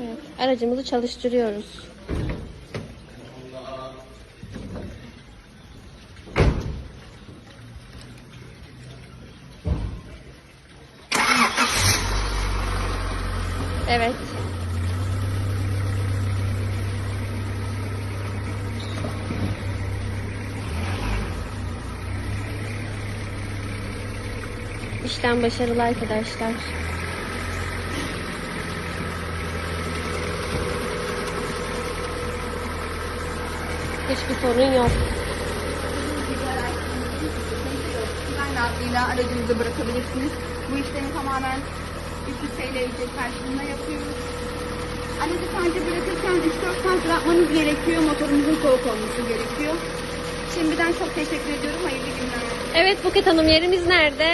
Evet, aracımızı çalıştırıyoruz. Evet. İşlem başarılı arkadaşlar. Hiçbir sorun yok. Güvenli adlıyla aracınızı bırakabilirsiniz. Bu işlemi tamamen 300 TL ücret karşılığında yapıyoruz. Aracı sadece bırakırken 3-4 saat bırakmanız gerekiyor. Motorumuzun soğuk olması gerekiyor. Şimdiden çok teşekkür ediyorum. Hayırlı günler. Evet Buket Hanım yerimiz nerede?